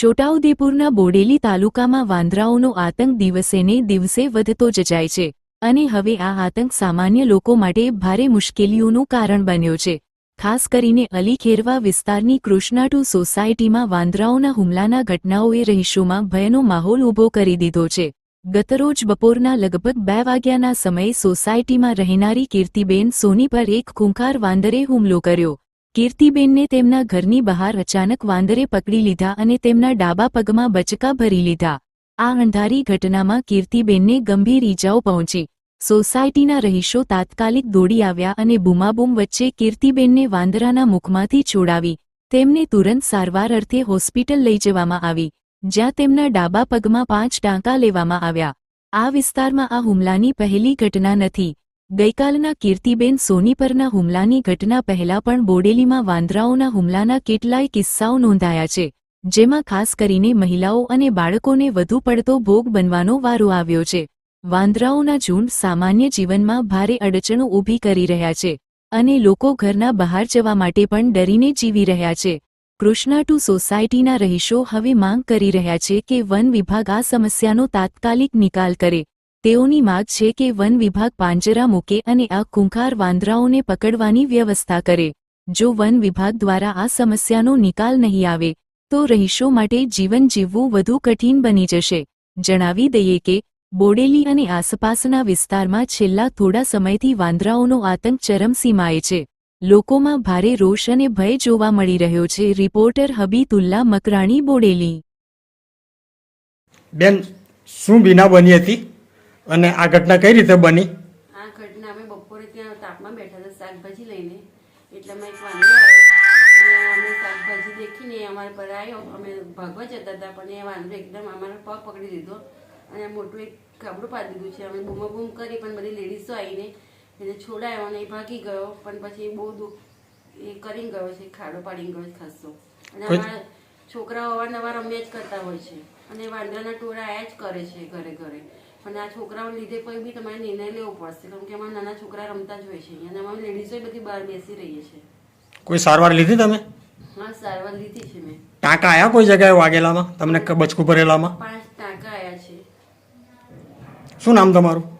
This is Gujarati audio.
છોટાઉદેપુરના બોડેલી તાલુકામાં વાંદરાઓનો આતંક દિવસેને દિવસે વધતો જ જાય છે અને હવે આ આતંક સામાન્ય લોકો માટે ભારે મુશ્કેલીઓનું કારણ બન્યો છે. ખાસ કરીને અલીખેરવા વિસ્તારની કૃષ્ણાટુ સોસાયટીમાં વાંદરાઓના હુમલાના ઘટનાઓએ રહીશોમાં ભયનો માહોલ ઊભો કરી દીધો છે. ગતરોજ બપોરના લગભગ બે વાગ્યાના સમયે સોસાયટીમાં રહેનારી કીર્તિબેન સોની પર એક ખૂંખાર વાંદરે હુમલો કર્યો. કીર્તિબેનને તેમના ઘરની બહાર અચાનક વાંદરે પકડી લીધા અને તેમના ડાબા પગમાં બચકા ભરી લીધા. આ અંધારી ઘટનામાં કીર્તિબેનને ગંભીર ઈજાઓ પહોંચી. સોસાયટીના રહીશો તાત્કાલિક દોડી આવ્યા અને બૂમાબૂમ વચ્ચે કીર્તિબેનને વાંદરાના મુખમાંથી છોડાવી. તેમને તુરંત સારવાર અર્થે હોસ્પિટલ લઈ જવામાં આવી, જ્યાં તેમના ડાબા પગમાં પાંચ ટાંકા લેવામાં આવ્યા. આ વિસ્તારમાં આ હુમલાની પહેલી ઘટના નથી. ગઈકાલના કીર્તિબેન સોની પરના હુમલાની ઘટના પહેલા પણ બોડેલીમાં વાંદરાઓના હુમલાના કેટલાય કિસ્સાઓ નોંધાયા છે, જેમાં ખાસ કરીને મહિલાઓ અને બાળકોને વધુ પડતો ભોગ બનવાનો વારો આવ્યો છે. વાંદરાઓના ઝુંડ સામાન્ય જીવનમાં ભારે અડચણો ઊભી કરી રહ્યા છે અને લોકો ઘરના બહાર જવા માટે પણ ડરીને જીવી રહ્યા છે. કૃષ્ણા ટુ સોસાયટીના રહીશો હવે માંગ કરી રહ્યા છે કે વન વિભાગ આ સમસ્યાનો તાત્કાલિક નિકાલ કરે તેઓની માગ છે કે વન વિભાગ પાંજરા મૂકે અને આ ખૂંખાર વાંદરાઓને પકડવાની વ્યવસ્થા કરે. જો વન વિભાગ દ્વારા આ સમસ્યાનો નિકાલ નહીં આવે, તો રહીશો માટે જીવન જીવવું વધુ કઠિન બની જશે. જણાવી દઈએ કે, બોડેલી અને આસપાસના વિસ્તારમાં છેલ્લા થોડા સમયથી વાંદરાઓનો આતંક ચરમસીમાએ છે. લોકોમાં ભારે રોષ અને ભય જોવા મળી રહ્યો છે, રિપોર્ટર હબીતુલ્લા મકરાણી બોડેલી. બેન, શું બીના બની હતી? અને આ ઘટના કઈ રીતે બની? આ ઘટના અમે બપોરે ત્યાં તાપમાં બેઠા હતા શાકભાજી લઈને. એટલે અમે એક વાંદરો આવ્યો. અને અમે શાકભાજી દેખીને અમારા પર આવ્યો અમે ભાગવા જતા હતા પણ એ વાંદરો એકદમ અમારા પગ પકડી દીધો. અને મોટું એક કાબડું પાડી દીધું છે. અમે બૂમો બૂમ કરી પણ બધી લેડીઝો આવીને એને છોડાયો અને એ ભાગી ગયો. પણ પછી બહુ દુઃખ એ કરીને ગયો છે ખાડો પાડીને ગયો છે ખાસો અને અમારા છોકરાઓ અવારનવાર અમે જ કરતા હોય છે. અને વાંદરાના ટોળા આયા જ કરે છે ઘરે ઘરે. પણ આ છોકરાઓ લીધે કોઈ બી તમારે નિર્ણય લેવો પડશે. કારણ કે અમારા નાના છોકરા રમતા જ હોય છે. અને અમારી લેડીઝો બધી બહાર બેસી રહીએ છે. કોઈ સારવાર લીધી તમે? હા સારવાર લીધી છે મેં. ટાંકા આયા કોઈ જગ્યાએ વાગેલામાં? તમને બચકું ભરેલામાં? પાંચ ટાંકા આવ્યા છે. શું નામ તમારું?